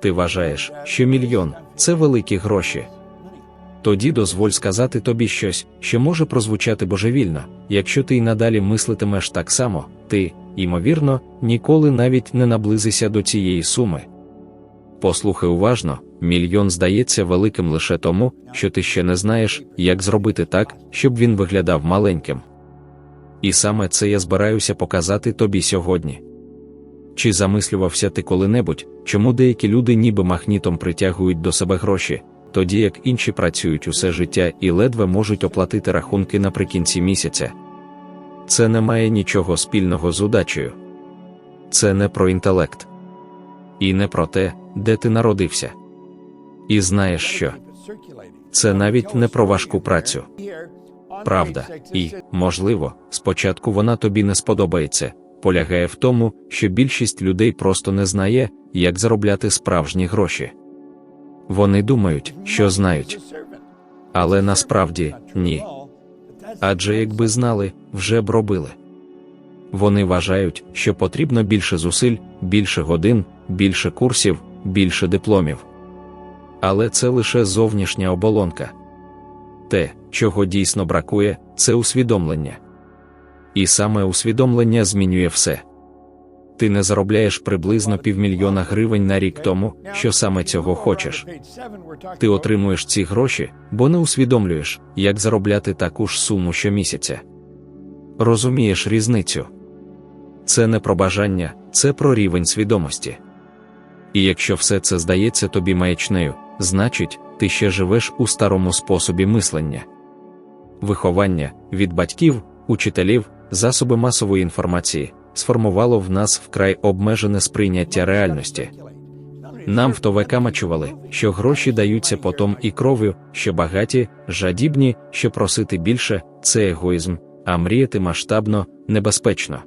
Ти вважаєш, що мільйон це великі гроші. Тоді дозволь сказати тобі щось, що може прозвучати божевільно, якщо ти й надалі мислитимеш так само, ти, ймовірно, ніколи навіть не наблизишся до цієї суми. Послухай уважно, мільйон здається великим лише тому, що ти ще не знаєш, як зробити так, щоб він виглядав маленьким. І саме це я збираюся показати тобі сьогодні. Чи замислювався ти коли-небудь, чому деякі люди ніби магнітом притягують до себе гроші, тоді як інші працюють усе життя і ледве можуть оплатити рахунки наприкінці місяця? Це не має нічого спільного з удачею. Це не про інтелект. І не про те, де ти народився. І знаєш що? Це навіть не про важку працю. Правда, і, можливо, спочатку вона тобі не сподобається, полягає в тому, що більшість людей просто не знає, як заробляти справжні гроші. Вони думають, що знають, але насправді ні. Адже якби знали, вже б робили. Вони вважають, що потрібно більше зусиль, більше годин, більше курсів, більше дипломів. Але це лише зовнішня оболонка. Те, чого дійсно бракує, це усвідомлення. І саме усвідомлення змінює все. Ти не заробляєш приблизно півмільйона гривень на рік тому, що саме цього хочеш. Ти отримуєш ці гроші, бо не усвідомлюєш, як заробляти таку ж суму щомісяця. Розумієш різницю? Це не про бажання, це про рівень свідомості. І якщо все це здається тобі маячнею, значить, ти ще живеш у старому способі мислення. Виховання від батьків, учителів, засоби масової інформації сформувало в нас вкрай обмежене сприйняття реальності. Нам втовекамачували, що гроші даються потом і кров'ю, що багаті, жадібні, що просити більше це егоїзм, а мріяти масштабно, небезпечно.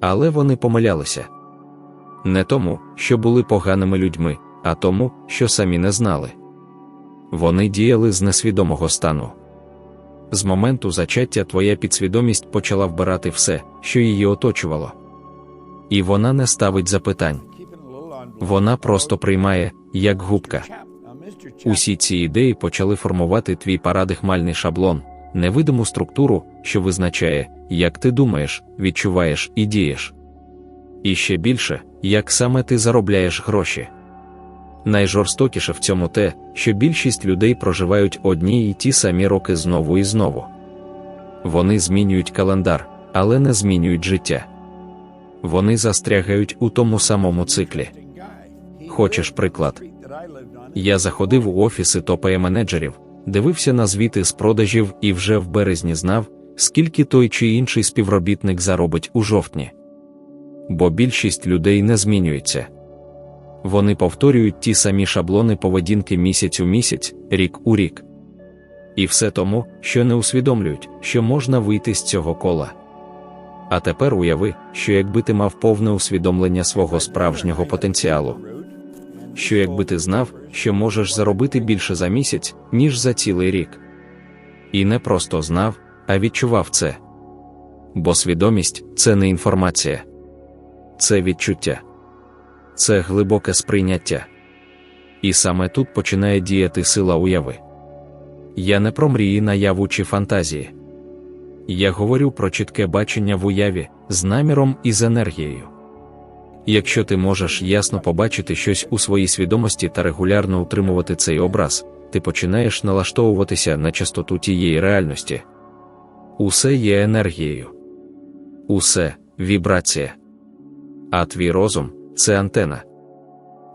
Але вони помилялися не тому, що були поганими людьми, а тому, що самі не знали. Вони діяли з несвідомого стану. З моменту зачаття твоя підсвідомість почала вбирати все, що її оточувало. І вона не ставить запитань. Вона просто приймає, як губка. Усі ці ідеї почали формувати твій парадигмальний шаблон, невидиму структуру, що визначає, як ти думаєш, відчуваєш і дієш. І ще більше, як саме ти заробляєш гроші. Найжорстокіше в цьому те, що більшість людей проживають одні й ті самі роки знову і знову. Вони змінюють календар, але не змінюють життя. Вони застрягають у тому самому циклі. Хочеш приклад? Я заходив у офіси топає менеджерів, дивився на звіти з продажів і вже в березні знав, скільки той чи інший співробітник заробить у жовтні. Бо більшість людей не змінюється. Вони повторюють ті самі шаблони поведінки місяць у місяць, рік у рік. І все тому, що не усвідомлюють, що можна вийти з цього кола. А тепер уяви, що якби ти мав повне усвідомлення свого справжнього потенціалу, що якби ти знав, що можеш заробити більше за місяць, ніж за цілий рік. І не просто знав, а відчував це. Бо свідомість це не інформація, це відчуття це глибоке сприйняття. І саме тут починає діяти сила уяви. Я не про мрії наяву чи фантазії. Я говорю про чітке бачення в уяві з наміром і з енергією. Якщо ти можеш ясно побачити щось у своїй свідомості та регулярно утримувати цей образ, ти починаєш налаштовуватися на частоту тієї реальності. Усе є енергією, усе вібрація. А твій розум це антена.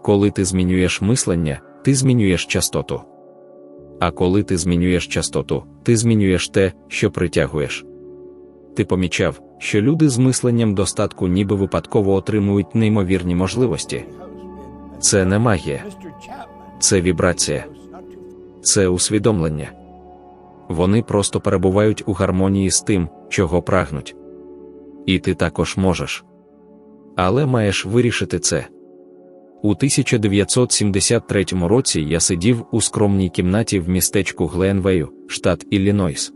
Коли ти змінюєш мислення, ти змінюєш частоту. А коли ти змінюєш частоту, ти змінюєш те, що притягуєш. Ти помічав, що люди з мисленням достатку ніби випадково отримують неймовірні можливості. Це не магія, це вібрація, це усвідомлення. Вони просто перебувають у гармонії з тим, чого прагнуть. І ти також можеш. Але маєш вирішити це. У 1973 році я сидів у скромній кімнаті в містечку Гленвею, штат Іллінойс.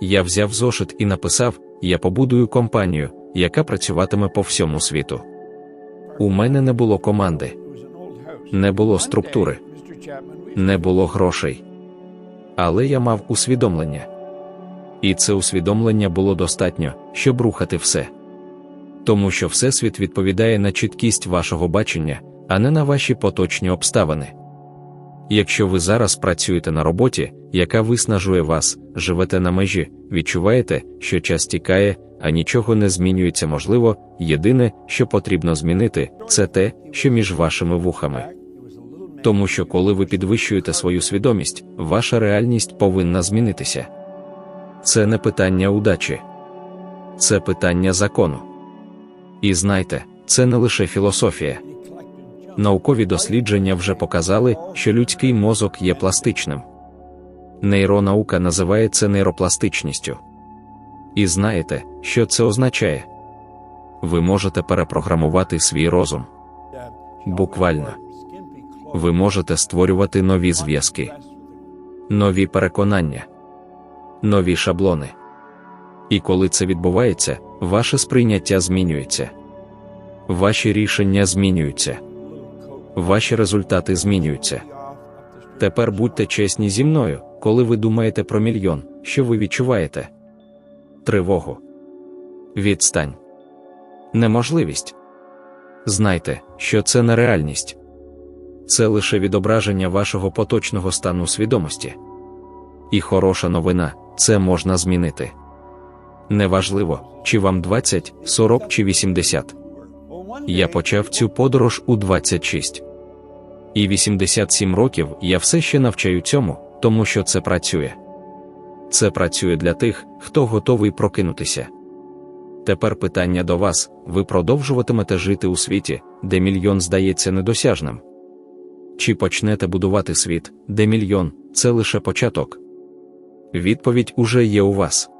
Я взяв зошит і написав: Я побудую компанію, яка працюватиме по всьому світу. У мене не було команди. не було структури, не було грошей. Але я мав усвідомлення. І це усвідомлення було достатньо, щоб рухати все. Тому що Всесвіт відповідає на чіткість вашого бачення, а не на ваші поточні обставини. Якщо ви зараз працюєте на роботі, яка виснажує вас, живете на межі, відчуваєте, що час тікає, а нічого не змінюється можливо, єдине, що потрібно змінити, це те, що між вашими вухами. Тому що коли ви підвищуєте свою свідомість, ваша реальність повинна змінитися. Це не питання удачі, це питання закону. І знайте, це не лише філософія. Наукові дослідження вже показали, що людський мозок є пластичним. Нейронаука називає це нейропластичністю. І знаєте, що це означає? Ви можете перепрограмувати свій розум. Буквально. Ви можете створювати нові зв'язки, нові переконання, нові шаблони. І коли це відбувається, ваше сприйняття змінюється. Ваші рішення змінюються. Ваші результати змінюються. Тепер будьте чесні зі мною, коли ви думаєте про мільйон, що ви відчуваєте тривогу, відстань, неможливість. Знайте, що це не реальність, це лише відображення вашого поточного стану свідомості. І хороша новина це можна змінити. Неважливо, чи вам 20, 40 чи 80. Я почав цю подорож у 26. І 87 років я все ще навчаю цьому, тому що це працює. Це працює для тих, хто готовий прокинутися. Тепер питання до вас: ви продовжуватимете жити у світі, де мільйон здається недосяжним? Чи почнете будувати світ, де мільйон це лише початок? Відповідь уже є у вас.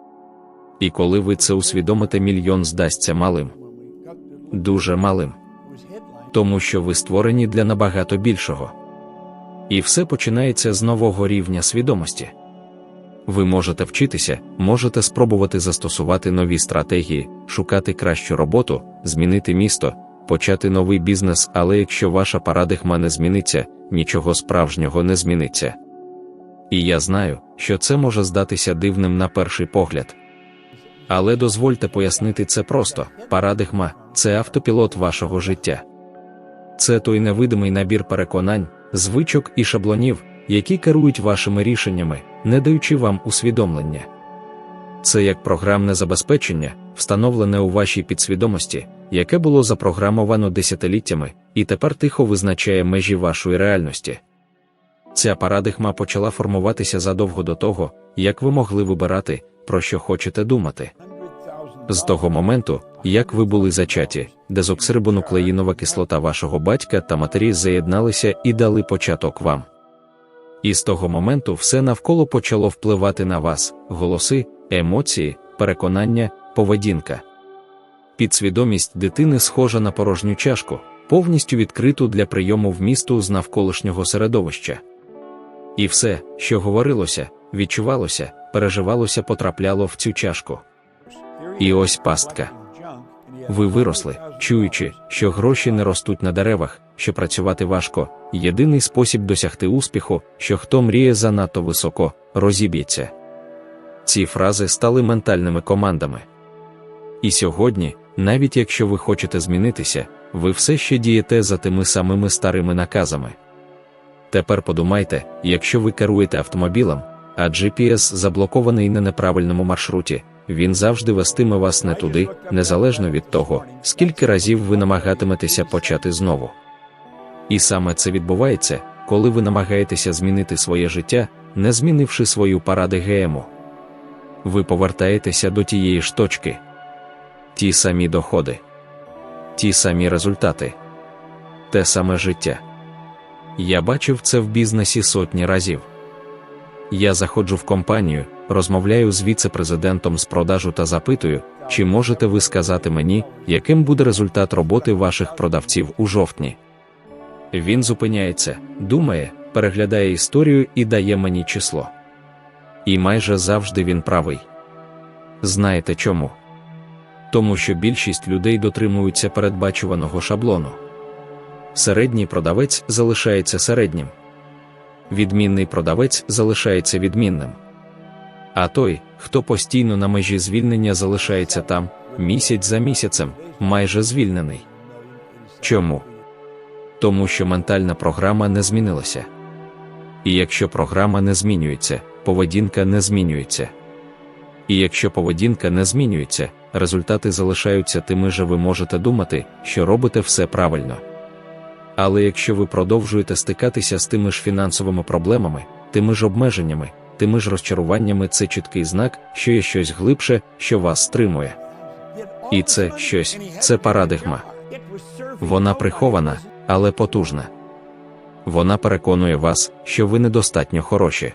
І коли ви це усвідомите, мільйон здасться малим, дуже малим, тому що ви створені для набагато більшого. І все починається з нового рівня свідомості. Ви можете вчитися, можете спробувати застосувати нові стратегії, шукати кращу роботу, змінити місто, почати новий бізнес, але якщо ваша парадигма не зміниться, нічого справжнього не зміниться. І я знаю, що це може здатися дивним на перший погляд. Але дозвольте пояснити це просто: парадигма це автопілот вашого життя. Це той невидимий набір переконань, звичок і шаблонів, які керують вашими рішеннями, не даючи вам усвідомлення. Це як програмне забезпечення, встановлене у вашій підсвідомості, яке було запрограмовано десятиліттями, і тепер тихо визначає межі вашої реальності. Ця парадигма почала формуватися задовго до того, як ви могли вибирати, про що хочете думати. З того моменту, як ви були зачаті, дезоксирибонуклеїнова кислота вашого батька та матері заєдналися і дали початок вам. І з того моменту все навколо почало впливати на вас: голоси, емоції, переконання, поведінка. Підсвідомість дитини схожа на порожню чашку, повністю відкриту для прийому вмісту з навколишнього середовища. І все, що говорилося, відчувалося, переживалося, потрапляло в цю чашку. І ось пастка. Ви виросли, чуючи, що гроші не ростуть на деревах, що працювати важко, єдиний спосіб досягти успіху, що хто мріє занадто високо, розіб'ється. Ці фрази стали ментальними командами. І сьогодні, навіть якщо ви хочете змінитися, ви все ще дієте за тими самими старими наказами. Тепер подумайте, якщо ви керуєте автомобілем, а GPS заблокований на неправильному маршруті, він завжди вестиме вас не туди, незалежно від того, скільки разів ви намагатиметеся почати знову. І саме це відбувається, коли ви намагаєтеся змінити своє життя, не змінивши свою паради ГМО. Ви повертаєтеся до тієї ж точки, ті самі доходи, ті самі результати, те саме життя. Я бачив це в бізнесі сотні разів. Я заходжу в компанію, розмовляю з віце-президентом з продажу та запитую, чи можете ви сказати мені, яким буде результат роботи ваших продавців у жовтні. Він зупиняється, думає, переглядає історію і дає мені число. І майже завжди він правий. Знаєте чому? Тому що більшість людей дотримуються передбачуваного шаблону. Середній продавець залишається середнім. Відмінний продавець залишається відмінним. А той, хто постійно на межі звільнення залишається там, місяць за місяцем, майже звільнений. Чому? Тому що ментальна програма не змінилася. І якщо програма не змінюється, поведінка не змінюється. І якщо поведінка не змінюється, результати залишаються тими же ви можете думати, що робите все правильно. Але якщо ви продовжуєте стикатися з тими ж фінансовими проблемами, тими ж обмеженнями, тими ж розчаруваннями, це чіткий знак, що є щось глибше, що вас стримує. І це щось, це парадигма. Вона прихована, але потужна. Вона переконує вас, що ви недостатньо хороші.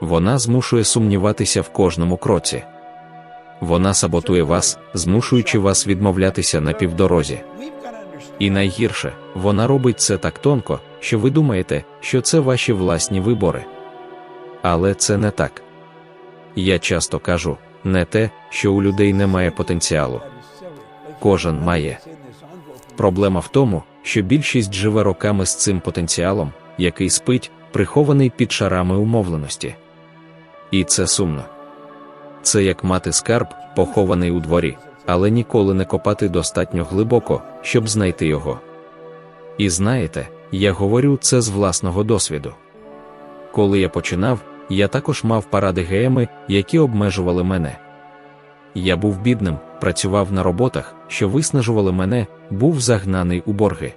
Вона змушує сумніватися в кожному кроці. Вона саботує вас, змушуючи вас відмовлятися на півдорозі. І найгірше, вона робить це так тонко, що ви думаєте, що це ваші власні вибори. Але це не так. Я часто кажу не те, що у людей немає потенціалу. Кожен має. Проблема в тому, що більшість живе роками з цим потенціалом, який спить, прихований під шарами умовленості. І це сумно. Це як мати скарб, похований у дворі, але ніколи не копати достатньо глибоко, щоб знайти його. І знаєте, я говорю це з власного досвіду. Коли я починав, я також мав паради ГМи, які обмежували мене. Я був бідним, працював на роботах, що виснажували мене, був загнаний у борги.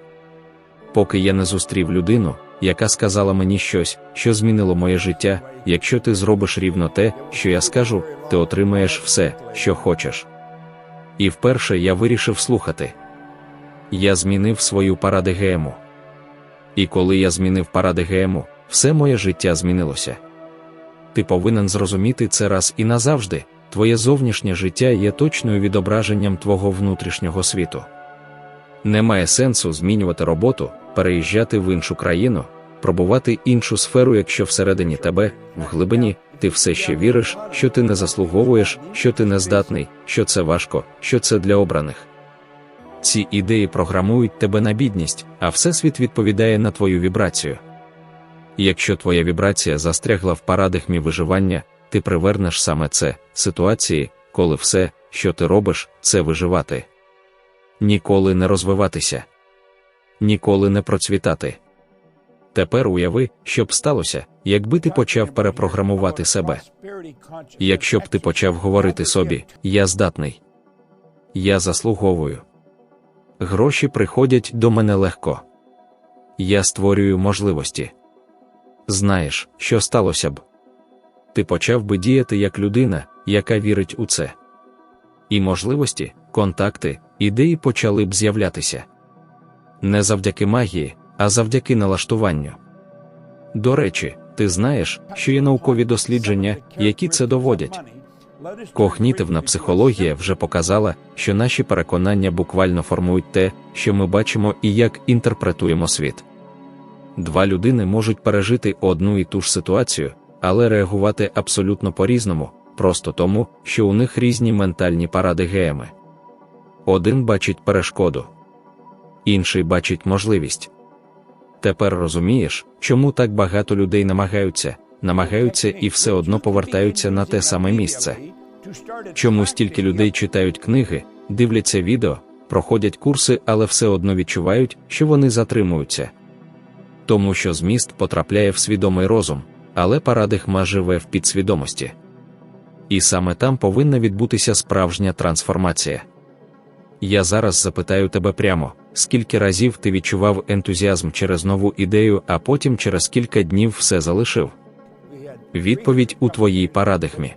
Поки я не зустрів людину, яка сказала мені щось, що змінило моє життя, якщо ти зробиш рівно те, що я скажу, ти отримаєш все, що хочеш. І вперше я вирішив слухати. Я змінив свою паради ГМу. І коли я змінив паради ГМу, все моє життя змінилося. Ти повинен зрозуміти це раз і назавжди, твоє зовнішнє життя є точною відображенням твого внутрішнього світу. Немає сенсу змінювати роботу, переїжджати в іншу країну, пробувати іншу сферу, якщо всередині тебе, в глибині, ти все ще віриш, що ти не заслуговуєш, що ти не здатний, що це важко, що це для обраних. Ці ідеї програмують тебе на бідність, а всесвіт відповідає на твою вібрацію. Якщо твоя вібрація застрягла в парадигмі виживання, ти привернеш саме це ситуації, коли все, що ти робиш, це виживати. Ніколи не розвиватися, ніколи не процвітати. Тепер уяви, що б сталося, якби ти почав перепрограмувати себе. Якщо б ти почав говорити собі, я здатний, я заслуговую. Гроші приходять до мене легко. Я створюю можливості. Знаєш, що сталося б? Ти почав би діяти як людина, яка вірить у це. І можливості, контакти, ідеї почали б з'являтися не завдяки магії, а завдяки налаштуванню. До речі, ти знаєш, що є наукові дослідження, які це доводять. Когнітивна психологія вже показала, що наші переконання буквально формують те, що ми бачимо і як інтерпретуємо світ. Два людини можуть пережити одну і ту ж ситуацію, але реагувати абсолютно по-різному, просто тому, що у них різні ментальні паради геями. Один бачить перешкоду, інший бачить можливість. Тепер розумієш, чому так багато людей намагаються, намагаються і все одно повертаються на те саме місце. Чому стільки людей читають книги, дивляться відео, проходять курси, але все одно відчувають, що вони затримуються. Тому що зміст потрапляє в свідомий розум, але парадигма живе в підсвідомості. І саме там повинна відбутися справжня трансформація. Я зараз запитаю тебе прямо, скільки разів ти відчував ентузіазм через нову ідею, а потім через кілька днів все залишив? Відповідь у твоїй парадигмі.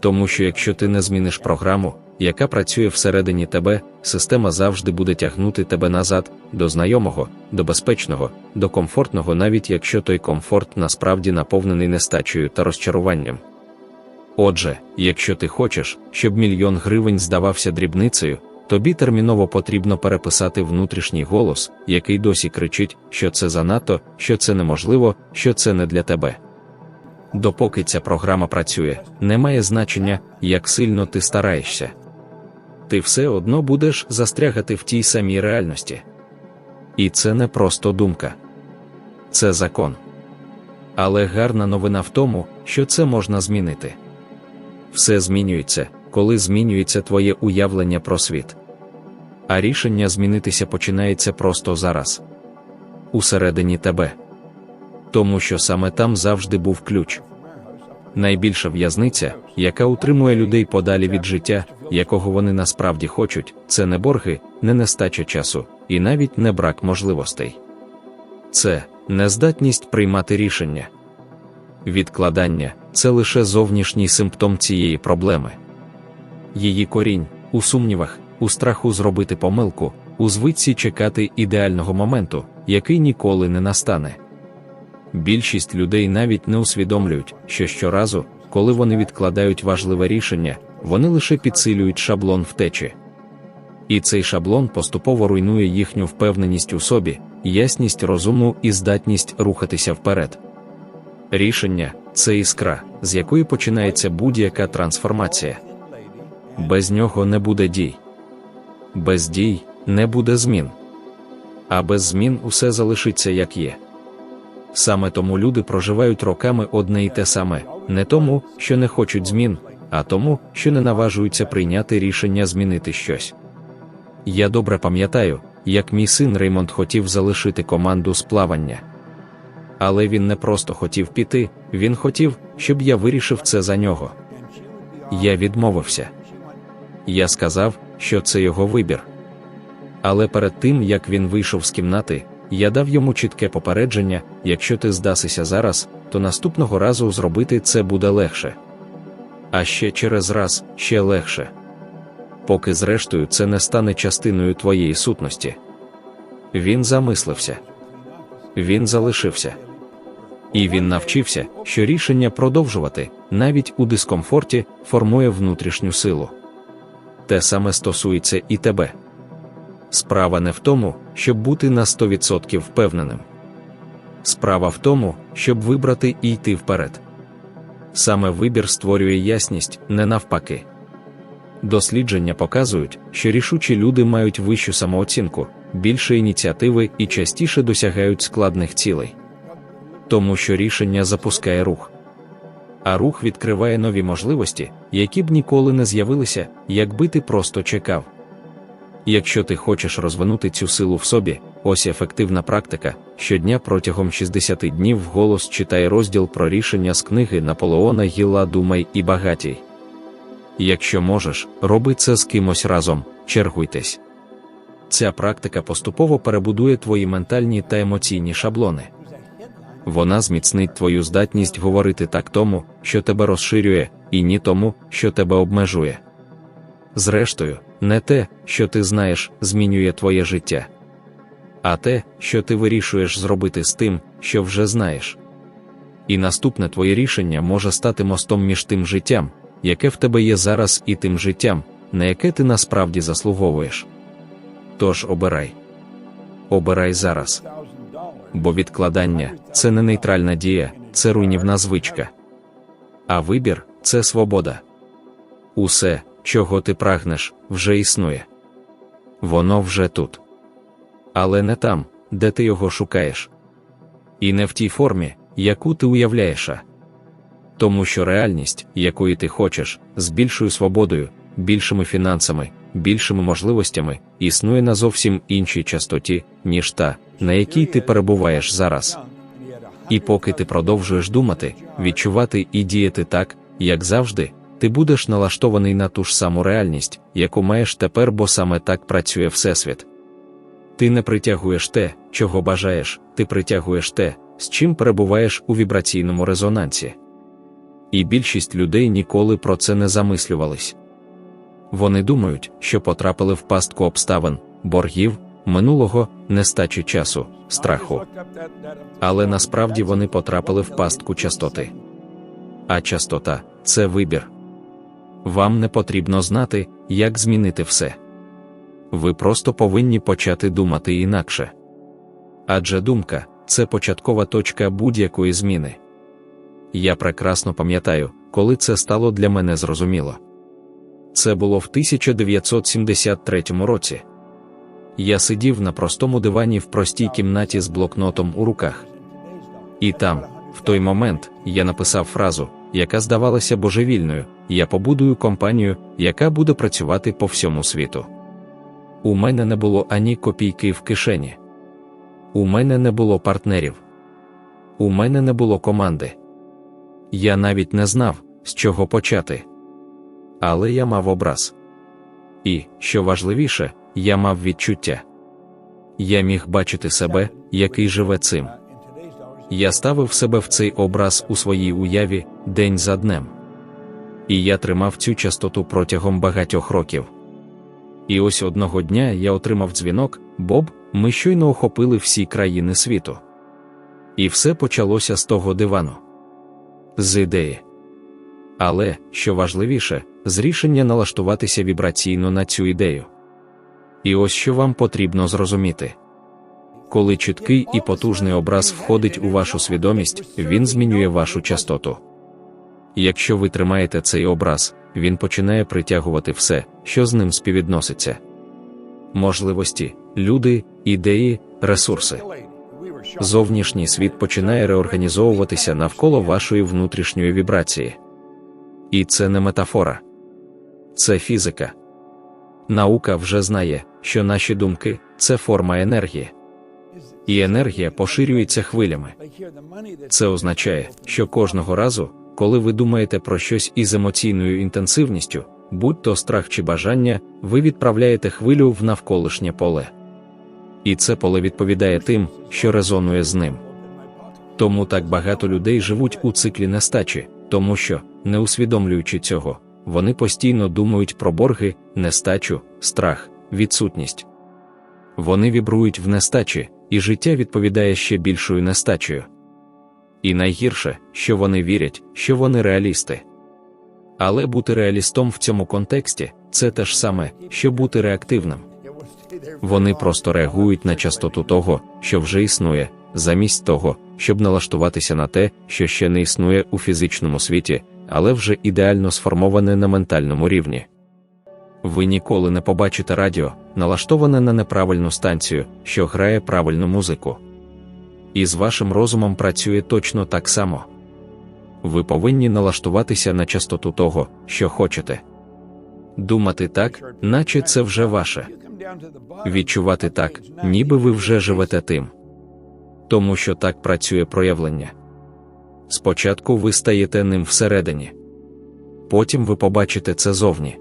Тому що якщо ти не зміниш програму, яка працює всередині тебе, система завжди буде тягнути тебе назад, до знайомого, до безпечного, до комфортного, навіть якщо той комфорт насправді наповнений нестачею та розчаруванням. Отже, якщо ти хочеш, щоб мільйон гривень здавався дрібницею, тобі терміново потрібно переписати внутрішній голос, який досі кричить, що це занадто, що це неможливо, що це не для тебе. Допоки ця програма працює, не має значення, як сильно ти стараєшся. Ти все одно будеш застрягати в тій самій реальності. І це не просто думка. Це закон. Але гарна новина в тому, що це можна змінити. Все змінюється, коли змінюється твоє уявлення про світ. А рішення змінитися починається просто зараз. Усередині тебе. Тому що саме там завжди був ключ. Найбільша в'язниця, яка утримує людей подалі від життя, якого вони насправді хочуть, це не борги, не нестача часу, і навіть не брак можливостей. Це нездатність приймати рішення. Відкладання це лише зовнішній симптом цієї проблеми. Її корінь у сумнівах, у страху зробити помилку, у звичці чекати ідеального моменту, який ніколи не настане. Більшість людей навіть не усвідомлюють, що щоразу, коли вони відкладають важливе рішення, вони лише підсилюють шаблон втечі. І цей шаблон поступово руйнує їхню впевненість у собі, ясність розуму і здатність рухатися вперед. Рішення це іскра, з якої починається будь-яка трансформація. Без нього не буде дій. Без дій не буде змін. А без змін усе залишиться як є. Саме тому люди проживають роками одне і те саме, не тому, що не хочуть змін, а тому, що не наважуються прийняти рішення змінити щось. Я добре пам'ятаю, як мій син Реймонд хотів залишити команду з плавання. Але він не просто хотів піти, він хотів, щоб я вирішив це за нього. Я відмовився. Я сказав, що це його вибір. Але перед тим як він вийшов з кімнати, я дав йому чітке попередження: якщо ти здасися зараз, то наступного разу зробити це буде легше. А ще через раз ще легше. Поки, зрештою, це не стане частиною твоєї сутності. Він замислився, він залишився. І він навчився, що рішення продовжувати, навіть у дискомфорті, формує внутрішню силу. Те саме стосується і тебе. Справа не в тому, щоб бути на 100% впевненим. Справа в тому, щоб вибрати і йти вперед. Саме вибір створює ясність, не навпаки. Дослідження показують, що рішучі люди мають вищу самооцінку, більше ініціативи і частіше досягають складних цілей. Тому що рішення запускає рух. А рух відкриває нові можливості, які б ніколи не з'явилися, якби ти просто чекав. Якщо ти хочеш розвинути цю силу в собі, ось ефективна практика. Щодня протягом 60 днів вголос читай розділ про рішення з книги Наполеона Гіла Думай і багатій. Якщо можеш, роби це з кимось разом, чергуйтесь. Ця практика поступово перебудує твої ментальні та емоційні шаблони. Вона зміцнить твою здатність говорити так тому, що тебе розширює, і ні тому, що тебе обмежує. Зрештою, не те, що ти знаєш, змінює твоє життя, а те, що ти вирішуєш зробити з тим, що вже знаєш. І наступне твоє рішення може стати мостом між тим життям, яке в тебе є зараз, і тим життям, на яке ти насправді заслуговуєш. Тож обирай. Обирай зараз. Бо відкладання це не нейтральна дія, це руйнівна звичка. А вибір це свобода. Усе, чого ти прагнеш, вже існує. Воно вже тут. Але не там, де ти його шукаєш. І не в тій формі, яку ти уявляєш. Тому що реальність, якої ти хочеш, з більшою свободою, більшими фінансами, більшими можливостями, існує на зовсім іншій частоті, ніж та, на якій ти перебуваєш зараз. І поки ти продовжуєш думати, відчувати і діяти так, як завжди, ти будеш налаштований на ту ж саму реальність, яку маєш тепер, бо саме так працює Всесвіт. Ти не притягуєш те, чого бажаєш, ти притягуєш те, з чим перебуваєш у вібраційному резонансі. І більшість людей ніколи про це не замислювались. Вони думають, що потрапили в пастку обставин, боргів, минулого, нестачі часу, страху. Але насправді вони потрапили в пастку частоти. А частота це вибір. Вам не потрібно знати, як змінити все. Ви просто повинні почати думати інакше. Адже думка це початкова точка будь-якої зміни. Я прекрасно пам'ятаю, коли це стало для мене зрозуміло. Це було в 1973 році. Я сидів на простому дивані в простій кімнаті з блокнотом у руках. І там, в той момент, я написав фразу, яка здавалася божевільною: я побудую компанію, яка буде працювати по всьому світу. У мене не було ані копійки в кишені. У мене не було партнерів. У мене не було команди. Я навіть не знав, з чого почати. Але я мав образ. І, що важливіше, я мав відчуття. Я міг бачити себе, який живе цим. Я ставив себе в цей образ у своїй уяві день за днем. І я тримав цю частоту протягом багатьох років. І ось одного дня я отримав дзвінок, Боб, ми щойно охопили всі країни світу. І все почалося з того дивану. З ідеї. Але, що важливіше, з рішення налаштуватися вібраційно на цю ідею. І ось що вам потрібно зрозуміти. Коли чіткий і потужний образ входить у вашу свідомість, він змінює вашу частоту. Якщо ви тримаєте цей образ, він починає притягувати все, що з ним співвідноситься. Можливості, люди, ідеї, ресурси. Зовнішній світ починає реорганізовуватися навколо вашої внутрішньої вібрації. І це не метафора, це фізика. Наука вже знає, що наші думки це форма енергії. І енергія поширюється хвилями. Це означає, що кожного разу, коли ви думаєте про щось із емоційною інтенсивністю, будь то страх чи бажання, ви відправляєте хвилю в навколишнє поле. І це поле відповідає тим, що резонує з ним. Тому так багато людей живуть у циклі нестачі, тому що, не усвідомлюючи цього, вони постійно думають про борги, нестачу, страх, відсутність. Вони вібрують в нестачі, і життя відповідає ще більшою нестачею. І найгірше, що вони вірять, що вони реалісти. Але бути реалістом в цьому контексті це те ж саме, що бути реактивним. Вони просто реагують на частоту того, що вже існує, замість того, щоб налаштуватися на те, що ще не існує у фізичному світі, але вже ідеально сформоване на ментальному рівні. Ви ніколи не побачите радіо, налаштоване на неправильну станцію, що грає правильну музику. І з вашим розумом працює точно так само. Ви повинні налаштуватися на частоту того, що хочете. Думати так, наче це вже ваше. Відчувати так, ніби ви вже живете тим. Тому що так працює проявлення. Спочатку ви стаєте ним всередині, потім ви побачите це зовні.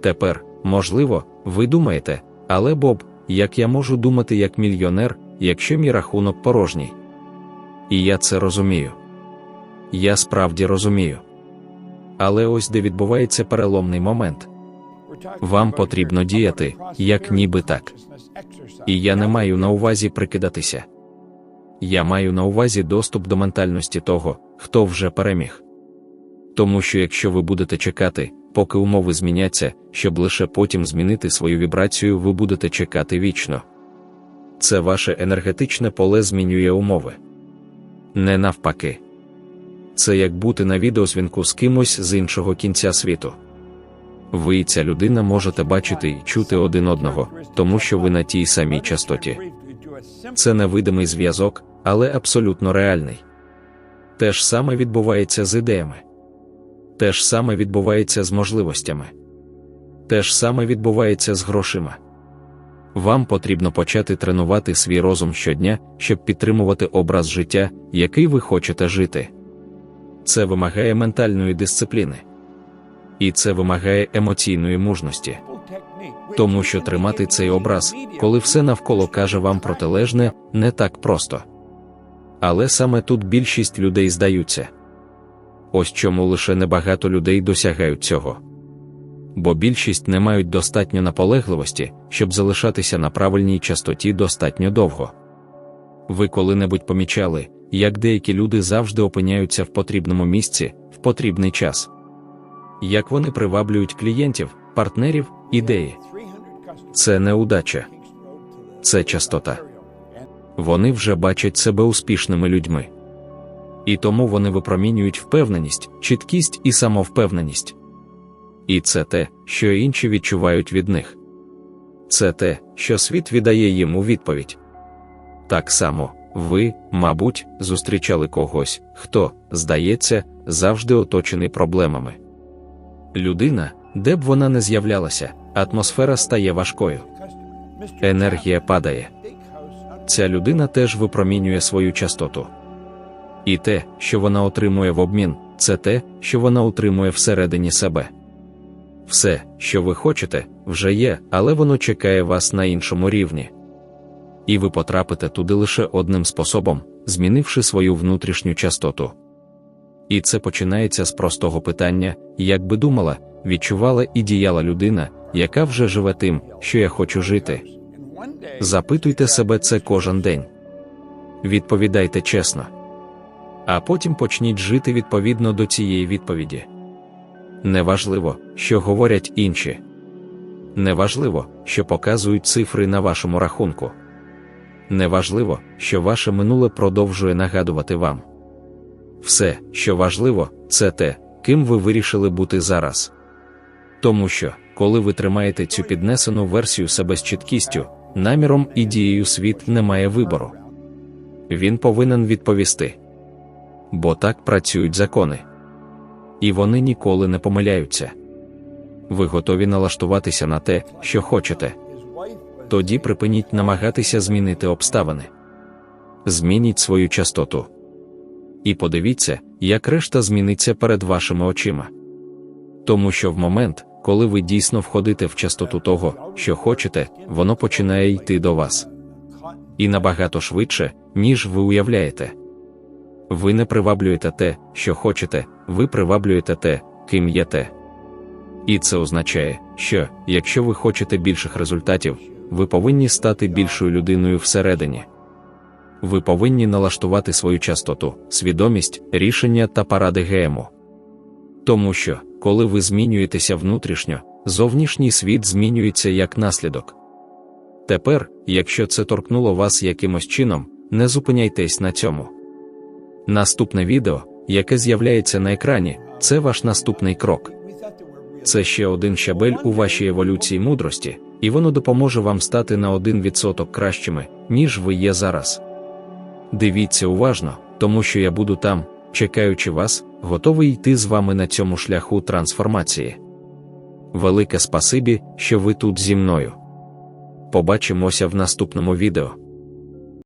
Тепер, можливо, ви думаєте, але Боб, як я можу думати як мільйонер, якщо мій рахунок порожній? І я це розумію. Я справді розумію. Але ось де відбувається переломний момент. Вам потрібно діяти, як ніби так. І я не маю на увазі прикидатися. Я маю на увазі доступ до ментальності того, хто вже переміг. Тому що якщо ви будете чекати, поки умови зміняться, щоб лише потім змінити свою вібрацію, ви будете чекати вічно. Це ваше енергетичне поле змінює умови. Не навпаки. Це як бути на відеозвінку з кимось з іншого кінця світу. Ви і ця людина можете бачити і чути один одного, тому що ви на тій самій частоті. Це невидимий зв'язок, але абсолютно реальний. Те ж саме відбувається з ідеями. Те ж саме відбувається з можливостями. Те ж саме відбувається з грошима. Вам потрібно почати тренувати свій розум щодня, щоб підтримувати образ життя, який ви хочете жити. Це вимагає ментальної дисципліни. І це вимагає емоційної мужності. Тому що тримати цей образ, коли все навколо каже вам протилежне, не так просто. Але саме тут більшість людей здаються. Ось чому лише небагато людей досягають цього. Бо більшість не мають достатньо наполегливості, щоб залишатися на правильній частоті достатньо довго. Ви коли-небудь помічали, як деякі люди завжди опиняються в потрібному місці в потрібний час, як вони приваблюють клієнтів, партнерів, ідеї. Це не удача, це частота. Вони вже бачать себе успішними людьми. І тому вони випромінюють впевненість, чіткість і самовпевненість. І це те, що інші відчувають від них. це те, що світ віддає їм у відповідь. Так само, ви, мабуть, зустрічали когось, хто, здається, завжди оточений проблемами. Людина, де б вона не з'являлася, атмосфера стає важкою, енергія падає. Ця людина теж випромінює свою частоту. І те, що вона отримує в обмін, це те, що вона утримує всередині себе. Все, що ви хочете, вже є, але воно чекає вас на іншому рівні. І ви потрапите туди лише одним способом, змінивши свою внутрішню частоту. І це починається з простого питання, як би думала, відчувала і діяла людина, яка вже живе тим, що я хочу жити. Запитуйте себе це кожен день. Відповідайте чесно. А потім почніть жити відповідно до цієї відповіді. Неважливо, що говорять інші. Неважливо, що показують цифри на вашому рахунку. Неважливо, що ваше минуле продовжує нагадувати вам. Все, що важливо, це те, ким ви вирішили бути зараз. Тому що, коли ви тримаєте цю піднесену версію себе з чіткістю, наміром і дією світ не має вибору. Він повинен відповісти. Бо так працюють закони. І вони ніколи не помиляються. Ви готові налаштуватися на те, що хочете. Тоді припиніть намагатися змінити обставини. Змініть свою частоту. І подивіться, як решта зміниться перед вашими очима. Тому що в момент, коли ви дійсно входите в частоту того, що хочете, воно починає йти до вас. І набагато швидше, ніж ви уявляєте. Ви не приваблюєте те, що хочете, ви приваблюєте те, ким єте. І це означає, що, якщо ви хочете більших результатів, ви повинні стати більшою людиною всередині. Ви повинні налаштувати свою частоту, свідомість, рішення та паради ГМО. Тому що, коли ви змінюєтеся внутрішньо, зовнішній світ змінюється як наслідок. Тепер, якщо це торкнуло вас якимось чином, не зупиняйтесь на цьому. Наступне відео, яке з'являється на екрані, це ваш наступний крок. Це ще один щабель у вашій еволюції мудрості, і воно допоможе вам стати на 1% кращими, ніж ви є зараз. Дивіться уважно, тому що я буду там, чекаючи вас, готовий йти з вами на цьому шляху трансформації. Велике спасибі, що ви тут зі мною. Побачимося в наступному відео.